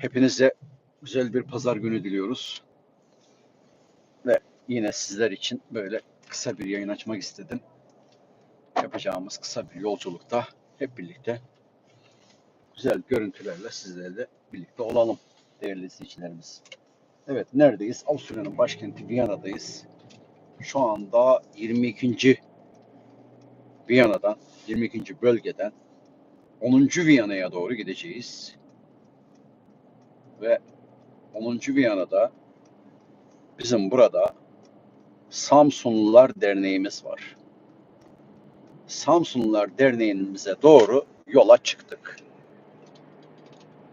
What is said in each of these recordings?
Hepinize güzel bir pazar günü diliyoruz. Ve yine sizler için böyle kısa bir yayın açmak istedim. Yapacağımız kısa bir yolculukta hep birlikte güzel görüntülerle sizlerle birlikte olalım değerli izleyicilerimiz. Evet neredeyiz? Avusturya'nın başkenti Viyana'dayız. Şu anda 22. Viyana'dan, 22. bölgeden 10. Viyana'ya doğru gideceğiz. Ve 10. Viyana'da bizim burada Samsunlular Derneğimiz var. Samsunlular Derneğimize doğru yola çıktık.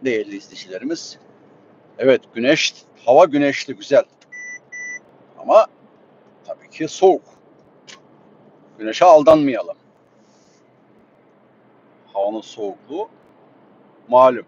Değerli izleyicilerimiz. Evet güneş, hava güneşli güzel. Ama tabii ki soğuk. Güneşe aldanmayalım. Havanın soğukluğu malum.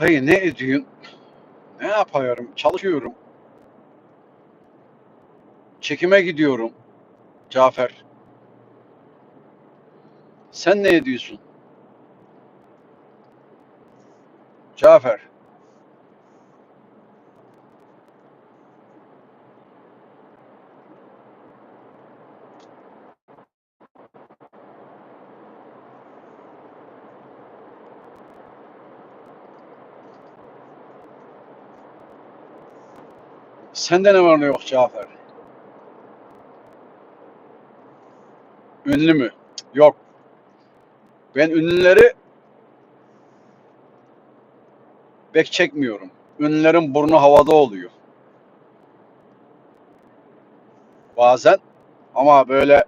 Dayı ne ediyorsun? Ne yapıyorum? Çalışıyorum. Çekime gidiyorum. Cafer. Sen ne ediyorsun? Cafer. Sende ne var ne yok Cafer? Ünlü mü? Yok. Ben ünlüleri bek çekmiyorum. Ünlülerin burnu havada oluyor. Bazen ama böyle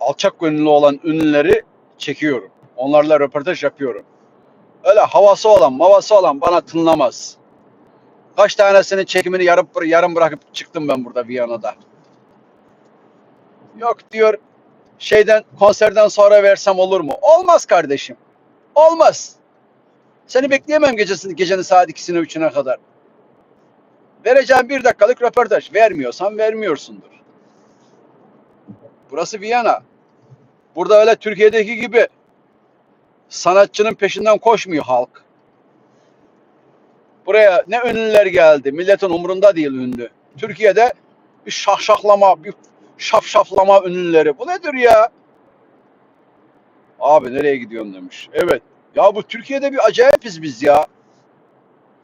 alçak gönüllü olan ünlüleri çekiyorum. Onlarla röportaj yapıyorum. Öyle havası olan, mavası olan bana tınlamaz. Kaç tanesinin çekimini yarım, yarım bırakıp çıktım ben burada Viyana'da. Yok diyor şeyden konserden sonra versem olur mu? Olmaz kardeşim. Olmaz. Seni bekleyemem gecesini, gecenin saat ikisine üçüne kadar. Vereceğim bir dakikalık röportaj. Vermiyorsan vermiyorsundur. Burası Viyana. Burada öyle Türkiye'deki gibi sanatçının peşinden koşmuyor halk. Buraya ne ünlüler geldi. Milletin umurunda değil ünlü. Türkiye'de bir şahşahlama, bir şafşaflama ünlüleri. Bu nedir ya? Abi nereye gidiyorsun demiş. Evet. Ya bu Türkiye'de bir acayipiz biz ya.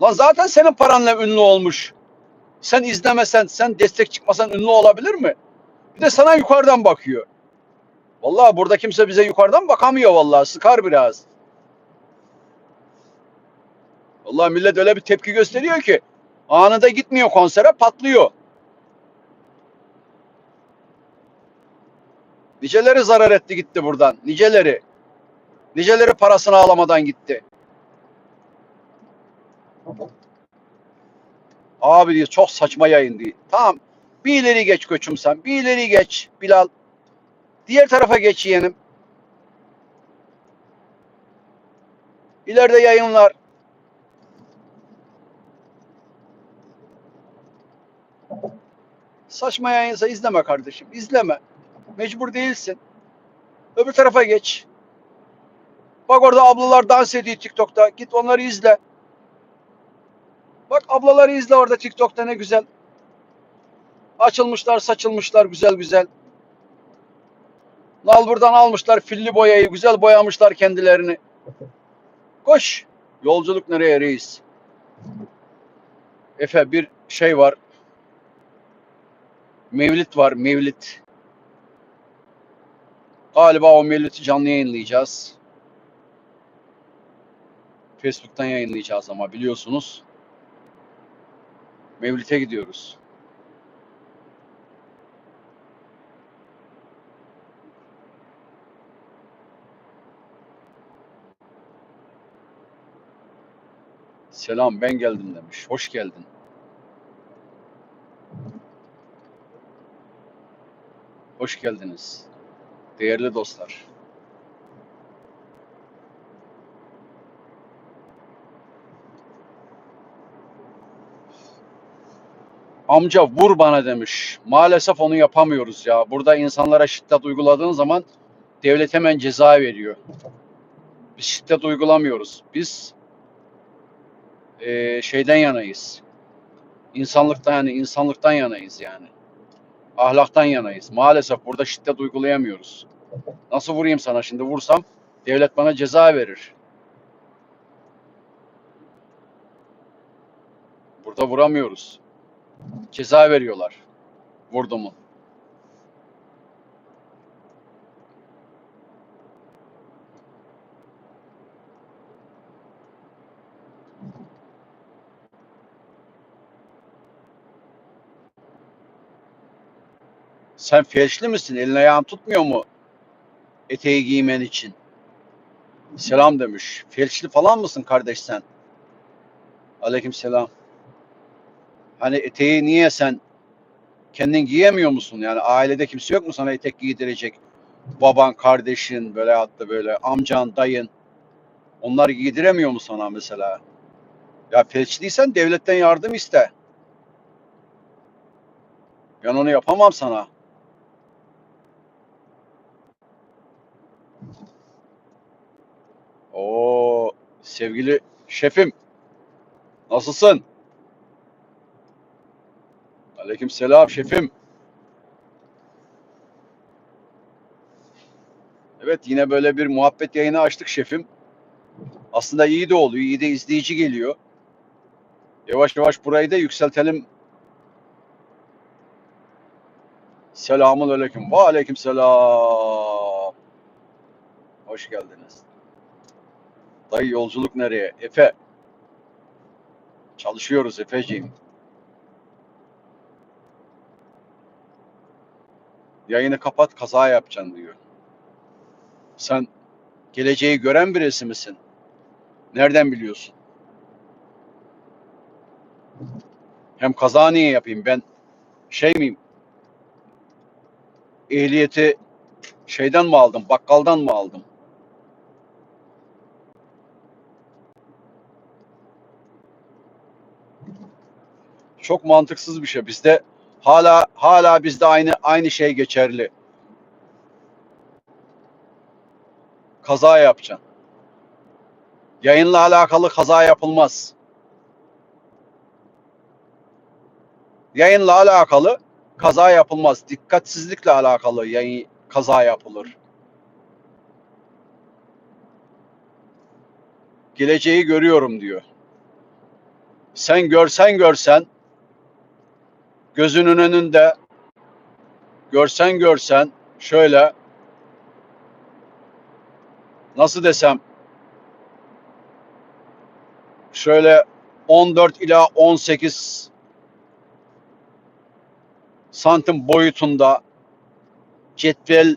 Lan zaten senin paranla ünlü olmuş. Sen izlemesen, sen destek çıkmasan ünlü olabilir mi? Bir de sana yukarıdan bakıyor. Vallahi burada kimse bize yukarıdan bakamıyor vallahi. Sıkar biraz. Vallahi millet öyle bir tepki gösteriyor ki anında gitmiyor konsere patlıyor. Niceleri zarar etti gitti buradan. Niceleri. Niceleri parasını alamadan gitti. Abi diyor çok saçma yayın diyor. Tamam. Bir ileri geç koçum sen. Bir ileri geç Bilal. Diğer tarafa geç yeğenim. İleride yayınlar. Saçma yayınsa izleme kardeşim. İzleme. Mecbur değilsin. Öbür tarafa geç. Bak orada ablalar dans ediyor TikTok'ta. Git onları izle. Bak ablaları izle orada TikTok'ta ne güzel. Açılmışlar, saçılmışlar güzel güzel. Nalbur'dan almışlar filli boyayı, güzel boyamışlar kendilerini. Koş. Yolculuk nereye reis? Efe bir şey var. Mevlit var, Mevlit. Galiba o Mevlit'i canlı yayınlayacağız. Facebook'tan yayınlayacağız ama biliyorsunuz. Mevlit'e gidiyoruz. Selam ben geldim demiş. Hoş geldin. Hoş geldiniz. Değerli dostlar. Amca vur bana demiş. Maalesef onu yapamıyoruz ya. Burada insanlara şiddet uyguladığın zaman devlet hemen ceza veriyor. Biz şiddet uygulamıyoruz. Biz eee, şeyden yanayız. İnsanlıktan yani insanlıktan yanayız yani. Ahlaktan yanayız. Maalesef burada şiddet uygulayamıyoruz. Nasıl vurayım sana şimdi vursam devlet bana ceza verir. Burada vuramıyoruz. Ceza veriyorlar. Vurdu mu? Sen felçli misin? Elin ayağın tutmuyor mu? Eteği giymen için. Selam demiş. Felçli falan mısın kardeş sen? Aleyküm selam. Hani eteği niye sen kendin giyemiyor musun? Yani ailede kimse yok mu sana etek giydirecek? Baban, kardeşin, böyle hatta böyle amcan, dayın. Onlar giydiremiyor mu sana mesela? Ya felçliysen devletten yardım iste. Ben onu yapamam sana. Oo, sevgili şefim, nasılsın? Aleyküm selam şefim. Evet yine böyle bir muhabbet yayını açtık şefim. Aslında iyi de oluyor, iyi de izleyici geliyor. Yavaş yavaş burayı da yükseltelim. Selamun aleyküm. Ve aleyküm selam. Hoş geldiniz. Dayı yolculuk nereye? Efe. Çalışıyoruz Efeciğim. Yayını kapat kaza yapacaksın diyor. Sen geleceği gören birisi misin? Nereden biliyorsun? Hem kaza niye yapayım ben? Şey miyim? Ehliyeti şeyden mi aldım? Bakkaldan mı aldım? Çok mantıksız bir şey. Bizde hala hala bizde aynı aynı şey geçerli. Kaza yapacaksın. Yayınla alakalı kaza yapılmaz. Yayınla alakalı kaza yapılmaz. Dikkatsizlikle alakalı yayın kaza yapılır. Geleceği görüyorum diyor. Sen görsen görsen gözünün önünde. Görsen görsen. Şöyle. Nasıl desem? Şöyle 14 ila 18 santim boyutunda cetvel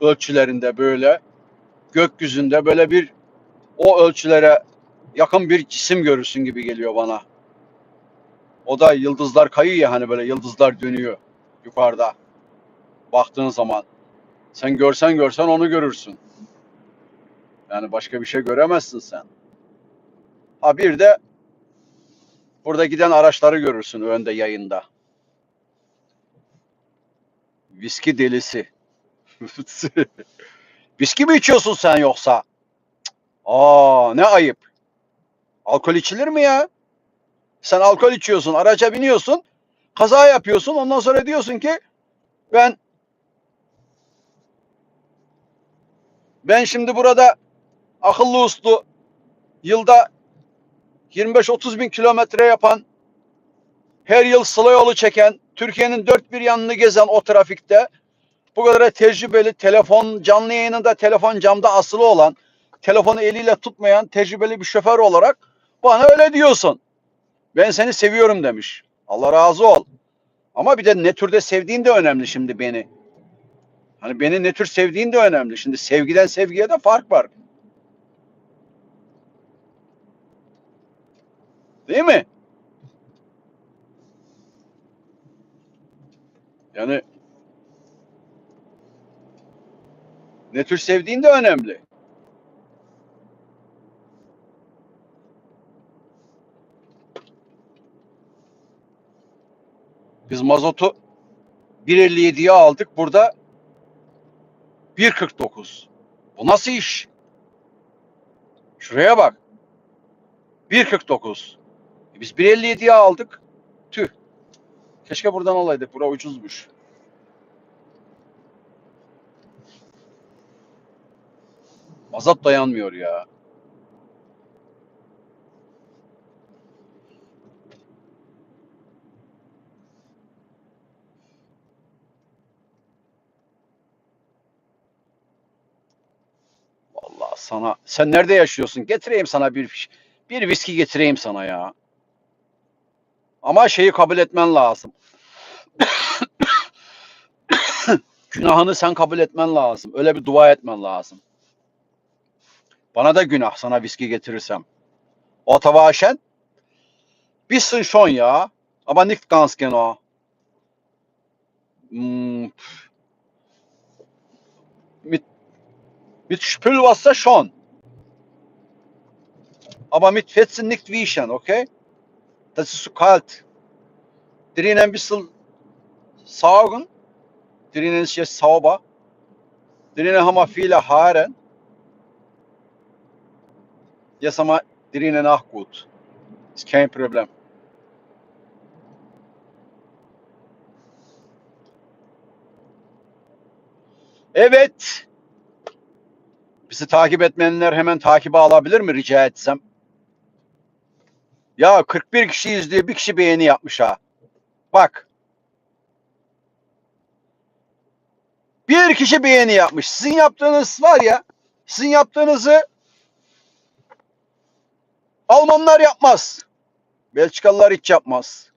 ölçülerinde böyle gökyüzünde böyle bir o ölçülere yakın bir cisim görürsün gibi geliyor bana. O da yıldızlar kayıyor ya hani böyle yıldızlar dönüyor yukarıda. Baktığın zaman sen görsen görsen onu görürsün. Yani başka bir şey göremezsin sen. Ha bir de burada giden araçları görürsün önde yayında. Viski delisi. Viski mi içiyorsun sen yoksa? Aa ne ayıp. Alkol içilir mi ya? Sen alkol içiyorsun, araca biniyorsun, kaza yapıyorsun. Ondan sonra diyorsun ki ben ben şimdi burada akıllı uslu yılda 25-30 bin kilometre yapan her yıl sıla yolu çeken Türkiye'nin dört bir yanını gezen o trafikte bu kadar tecrübeli telefon canlı yayınında telefon camda asılı olan telefonu eliyle tutmayan tecrübeli bir şoför olarak bana öyle diyorsun. Ben seni seviyorum demiş. Allah razı ol. Ama bir de ne türde sevdiğin de önemli şimdi beni. Hani beni ne tür sevdiğin de önemli. Şimdi sevgiden sevgiye de fark var. Değil mi? Yani ne tür sevdiğin de önemli. Biz mazotu 1.57'ye aldık. Burada 1.49. Bu nasıl iş? Şuraya bak. 1.49. E Biz 1.57'ye aldık. Tüh. Keşke buradan alaydık. Bura ucuzmuş. Mazot dayanmıyor ya. Vallahi sana sen nerede yaşıyorsun? Getireyim sana bir bir viski getireyim sana ya. Ama şeyi kabul etmen lazım. Günahını sen kabul etmen lazım. Öyle bir dua etmen lazım. Bana da günah sana viski getirirsem. O tavaşen bisschen schon ja, aber nicht ganz genau. Hmm, mit mit Spülwasser schon. Aber mit Fetzen nicht wischen, okay? Das ist zu kalt. Drinnen ein bisschen saugen. Drinnen ist jetzt sauber. Drinnen haben wir viele Haare. Jetzt haben wir drinnen auch gut. Ist kein Problem. Evet. Bizi takip etmeyenler hemen takibe alabilir mi rica etsem? Ya 41 kişi izliyor, bir kişi beğeni yapmış ha. Bak. Bir kişi beğeni yapmış. Sizin yaptığınız var ya, sizin yaptığınızı Almanlar yapmaz. Belçikalılar hiç yapmaz.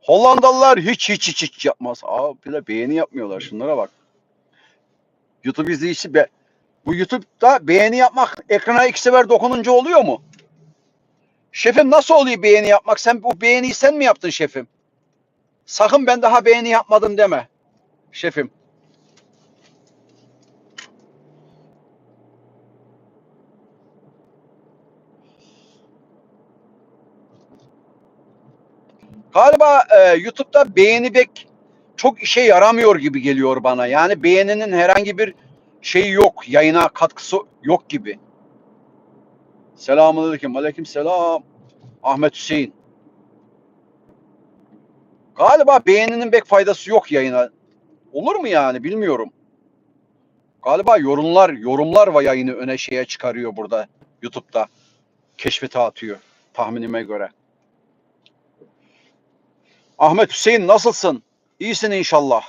Hollandalılar hiç hiç hiç hiç yapmaz. Aa bile beğeni yapmıyorlar. Şunlara bak. YouTube izleyicisi be. Bu YouTube'da beğeni yapmak ekrana iki sefer dokununca oluyor mu? Şefim nasıl oluyor beğeni yapmak? Sen bu beğeniyi sen mi yaptın şefim? Sakın ben daha beğeni yapmadım deme. Şefim. Galiba e, YouTube'da beğeni bek çok işe yaramıyor gibi geliyor bana. Yani beğeninin herhangi bir şeyi yok. Yayına katkısı yok gibi. Selamünaleyküm. Aleyküm selam. Ahmet Hüseyin. Galiba beğeninin pek faydası yok yayına. Olur mu yani bilmiyorum. Galiba yorumlar yorumlar ve yayını öne şeye çıkarıyor burada YouTube'da. Keşfete atıyor tahminime göre. Ahmet Hüseyin nasılsın? İyisin inşallah.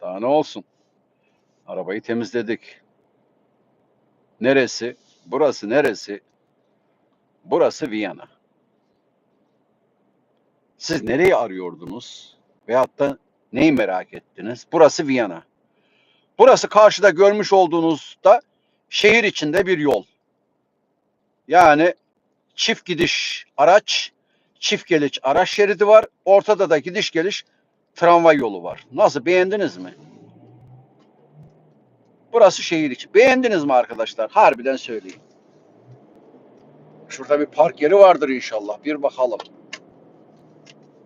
Daha ne olsun? Arabayı temizledik. Neresi? Burası neresi? Burası Viyana. Siz nereyi arıyordunuz? Veyahut da neyi merak ettiniz? Burası Viyana. Burası karşıda görmüş olduğunuzda şehir içinde bir yol. Yani çift gidiş araç, çift geliş araç şeridi var. Ortada da gidiş geliş tramvay yolu var. Nasıl beğendiniz mi? Burası şehir içi. Beğendiniz mi arkadaşlar? Harbiden söyleyin. Şurada bir park yeri vardır inşallah. Bir bakalım.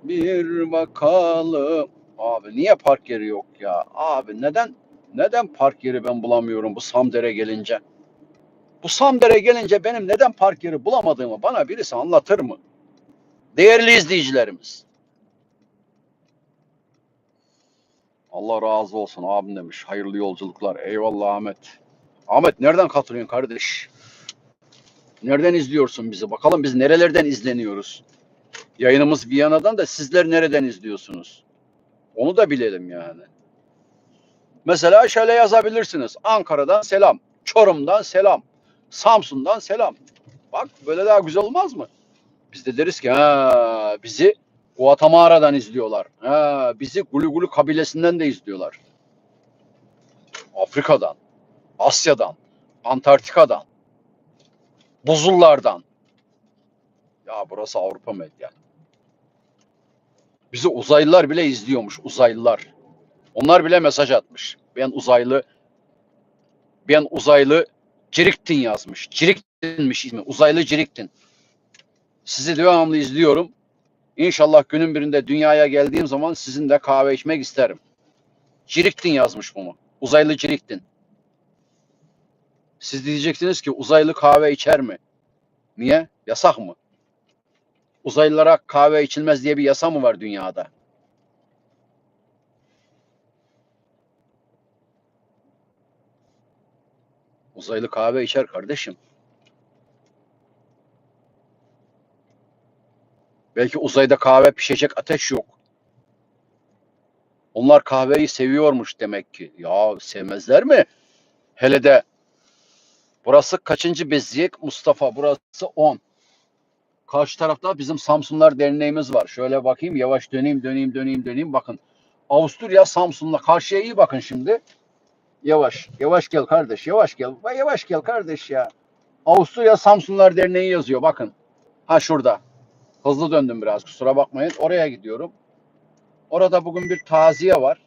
Bir bakalım. Abi niye park yeri yok ya? Abi neden neden park yeri ben bulamıyorum bu Samdere gelince? Bu Samdere gelince benim neden park yeri bulamadığımı bana birisi anlatır mı? Değerli izleyicilerimiz. Allah razı olsun abim demiş. Hayırlı yolculuklar. Eyvallah Ahmet. Ahmet nereden katılıyorsun kardeş? Nereden izliyorsun bizi? Bakalım biz nerelerden izleniyoruz? Yayınımız Viyana'dan da sizler nereden izliyorsunuz? Onu da bilelim yani. Mesela şöyle yazabilirsiniz. Ankara'dan selam. Çorum'dan selam. Samsun'dan selam. Bak böyle daha güzel olmaz mı? Biz de deriz ki ha bizi Guatemala'dan izliyorlar. Ha bizi Gulu Gulu kabilesinden de izliyorlar. Afrika'dan, Asya'dan, Antarktika'dan, buzullardan. Ya burası Avrupa medya. Bizi uzaylılar bile izliyormuş, uzaylılar. Onlar bile mesaj atmış. Ben uzaylı ben uzaylı Ciriktin yazmış. Ciriktin'miş ismi. Uzaylı Ciriktin. Sizi devamlı izliyorum. İnşallah günün birinde dünyaya geldiğim zaman sizinle kahve içmek isterim. Ciriktin yazmış bunu. Uzaylı Ciriktin. Siz diyeceksiniz ki uzaylı kahve içer mi? Niye? Yasak mı? Uzaylılara kahve içilmez diye bir yasa mı var dünyada? Uzaylı kahve içer kardeşim. Belki uzayda kahve pişecek ateş yok. Onlar kahveyi seviyormuş demek ki. Ya sevmezler mi? Hele de burası kaçıncı beziyek Mustafa? Burası 10. Karşı tarafta bizim Samsunlar Derneğimiz var. Şöyle bakayım yavaş döneyim döneyim döneyim döneyim bakın. Avusturya Samsun'la karşıya iyi bakın şimdi. Yavaş. Yavaş gel kardeş. Yavaş gel. Yavaş gel kardeş ya. Avusturya Samsunlar Derneği yazıyor bakın. Ha şurada. Hızlı döndüm biraz kusura bakmayın. Oraya gidiyorum. Orada bugün bir taziye var.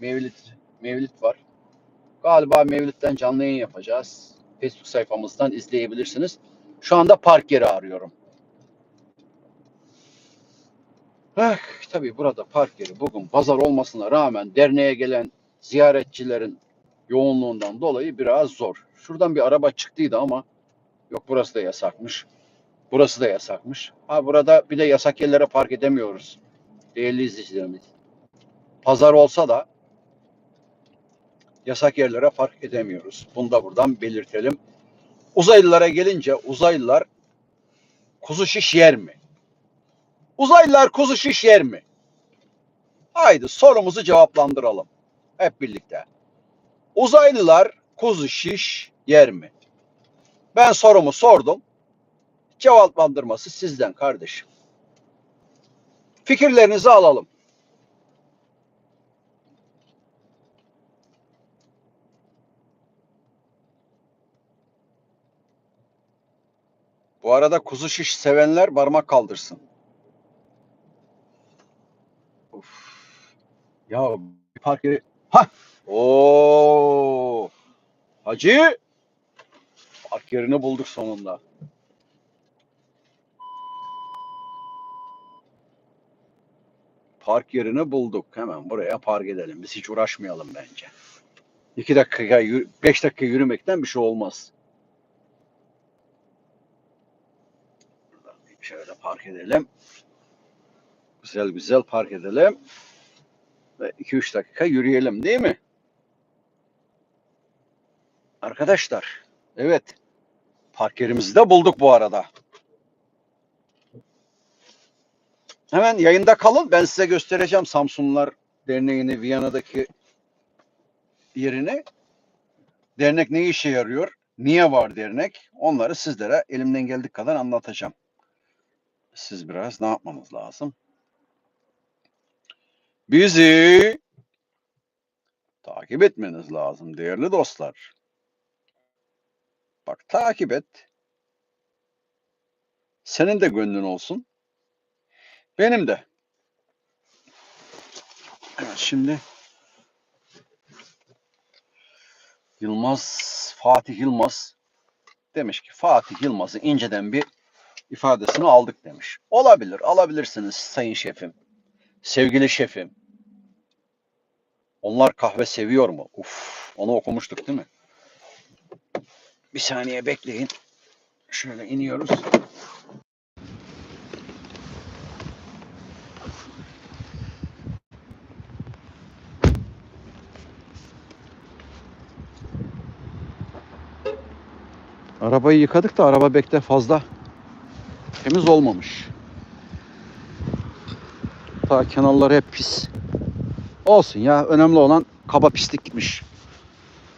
Mevlid, Mevlid var. Galiba Mevlid'den canlı yayın yapacağız. Facebook sayfamızdan izleyebilirsiniz. Şu anda park yeri arıyorum. Eh, tabii burada park yeri bugün pazar olmasına rağmen derneğe gelen ziyaretçilerin yoğunluğundan dolayı biraz zor. Şuradan bir araba çıktıydı ama yok burası da yasakmış. Burası da yasakmış. Ha burada bir de yasak yerlere park edemiyoruz. Değerli izleyicilerimiz. Pazar olsa da yasak yerlere park edemiyoruz. Bunu da buradan belirtelim. Uzaylılara gelince uzaylılar kuzu şiş yer mi? Uzaylılar kuzu şiş yer mi? Haydi sorumuzu cevaplandıralım. Hep birlikte. Uzaylılar kuzu şiş yer mi? Ben sorumu sordum. Cevaplandırması sizden kardeşim. Fikirlerinizi alalım. Bu arada kuzu şiş sevenler parmak kaldırsın. Of. Ya bir park yeri. Ha! Oo! Hacı! Park yerini bulduk sonunda. Park yerini bulduk. Hemen buraya park edelim. Biz hiç uğraşmayalım bence. İki dakika, yürü- beş dakika yürümekten bir şey olmaz. Şöyle park edelim. Güzel güzel park edelim. Ve 2-3 dakika yürüyelim değil mi? Arkadaşlar, evet. Park yerimizi de bulduk bu arada. Hemen yayında kalın. Ben size göstereceğim Samsunlular Derneği'ni, Viyana'daki yerini. Dernek ne işe yarıyor? Niye var dernek? Onları sizlere elimden geldiği kadar anlatacağım. Siz biraz ne yapmanız lazım? Bizi takip etmeniz lazım değerli dostlar. Bak takip et. Senin de gönlün olsun. Benim de. Evet şimdi Yılmaz, Fatih Yılmaz Demiş ki Fatih Yılmaz'ı inceden bir ifadesini aldık demiş. Olabilir, alabilirsiniz sayın şefim. Sevgili şefim. Onlar kahve seviyor mu? Uf, onu okumuştuk değil mi? Bir saniye bekleyin. Şöyle iniyoruz. Arabayı yıkadık da araba bekle fazla temiz olmamış. Ta kenarları hep pis. Olsun ya önemli olan kaba pislik gitmiş.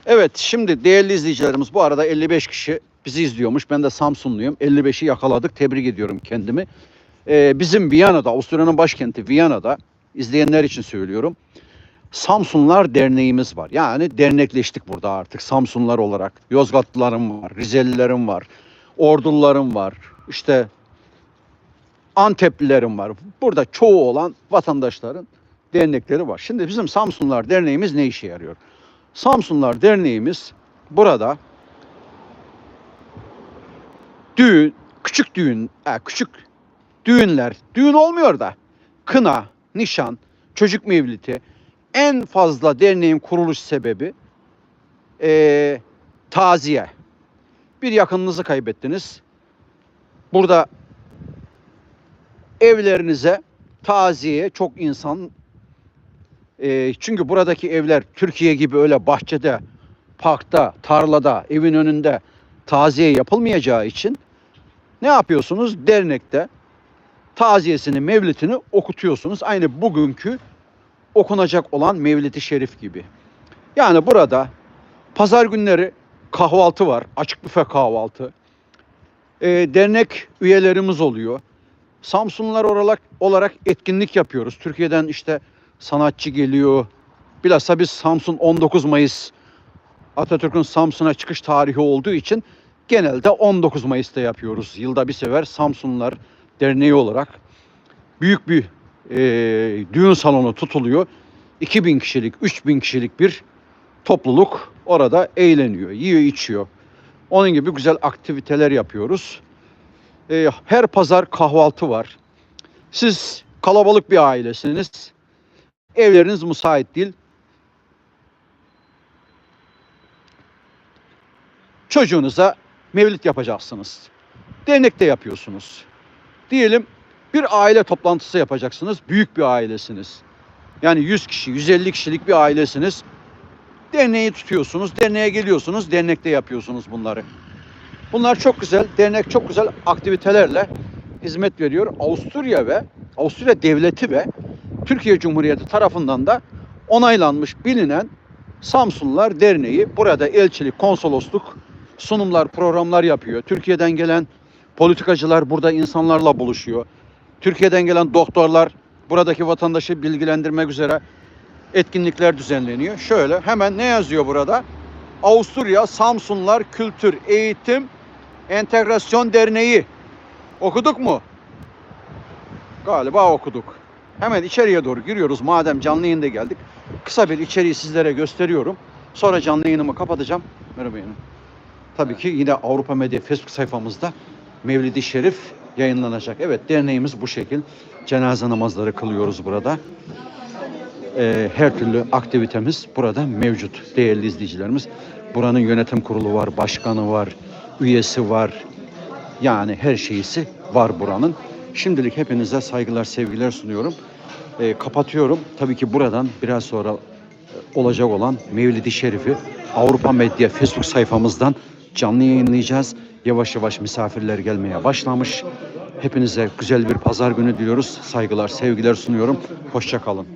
Evet şimdi değerli izleyicilerimiz bu arada 55 kişi bizi izliyormuş. Ben de Samsunluyum. 55'i yakaladık. Tebrik ediyorum kendimi. Ee, bizim Viyana'da, Avusturya'nın başkenti Viyana'da izleyenler için söylüyorum. Samsunlar Derneğimiz var. Yani dernekleştik burada artık Samsunlar olarak. Yozgatlılarım var, Rizelilerim var, Ordulularım var. İşte Anteplilerim var. Burada çoğu olan vatandaşların dernekleri var. Şimdi bizim Samsunlar Derneğimiz ne işe yarıyor? Samsunlar Derneğimiz burada düğün, küçük düğün, e, küçük düğünler, düğün olmuyor da kına, nişan, çocuk mevliti, en fazla derneğin kuruluş sebebi eee taziye. Bir yakınınızı kaybettiniz. Burada evlerinize taziye çok insan eee, çünkü buradaki evler Türkiye gibi öyle bahçede, parkta, tarlada, evin önünde taziye yapılmayacağı için ne yapıyorsunuz? Dernekte taziyesini, mevlitini okutuyorsunuz. Aynı bugünkü okunacak olan Mevlid-i Şerif gibi. Yani burada pazar günleri kahvaltı var. Açık büfe kahvaltı. Ee, dernek üyelerimiz oluyor. Samsunlular olarak, olarak etkinlik yapıyoruz. Türkiye'den işte sanatçı geliyor. Bilhassa biz Samsun 19 Mayıs Atatürk'ün Samsun'a çıkış tarihi olduğu için genelde 19 Mayıs'ta yapıyoruz. Yılda bir sefer Samsunlular Derneği olarak büyük bir e, düğün salonu tutuluyor. 2000 kişilik, 3000 kişilik bir topluluk orada eğleniyor, yiyor, içiyor. Onun gibi güzel aktiviteler yapıyoruz. E, her pazar kahvaltı var. Siz kalabalık bir ailesiniz. Evleriniz müsait değil. Çocuğunuza mevlit yapacaksınız. Dernekte yapıyorsunuz. Diyelim bir aile toplantısı yapacaksınız. Büyük bir ailesiniz. Yani 100 kişi, 150 kişilik bir ailesiniz. Derneği tutuyorsunuz, derneğe geliyorsunuz, dernekte yapıyorsunuz bunları. Bunlar çok güzel, dernek çok güzel aktivitelerle hizmet veriyor. Avusturya ve Avusturya Devleti ve Türkiye Cumhuriyeti tarafından da onaylanmış, bilinen Samsunlular Derneği burada elçilik, konsolosluk, sunumlar, programlar yapıyor. Türkiye'den gelen politikacılar burada insanlarla buluşuyor. Türkiye'den gelen doktorlar buradaki vatandaşı bilgilendirmek üzere etkinlikler düzenleniyor. Şöyle hemen ne yazıyor burada? Avusturya Samsunlar Kültür Eğitim Entegrasyon Derneği. Okuduk mu? Galiba okuduk. Hemen içeriye doğru giriyoruz. Madem canlı yayında geldik. Kısa bir içeriği sizlere gösteriyorum. Sonra canlı yayınımı kapatacağım. Merhaba yayınım. Tabii ki yine Avrupa Medya Facebook sayfamızda Mevlid-i Şerif yayınlanacak. Evet derneğimiz bu şekil. Cenaze namazları kılıyoruz burada. Ee, her türlü aktivitemiz burada mevcut değerli izleyicilerimiz. Buranın yönetim kurulu var, başkanı var, üyesi var. Yani her şeysi var buranın. Şimdilik hepinize saygılar, sevgiler sunuyorum. Ee, kapatıyorum. Tabii ki buradan biraz sonra e, olacak olan Mevlid-i Şerif'i Avrupa Medya Facebook sayfamızdan canlı yayınlayacağız. Yavaş yavaş misafirler gelmeye başlamış. Hepinize güzel bir pazar günü diliyoruz. Saygılar, sevgiler sunuyorum. Hoşça kalın.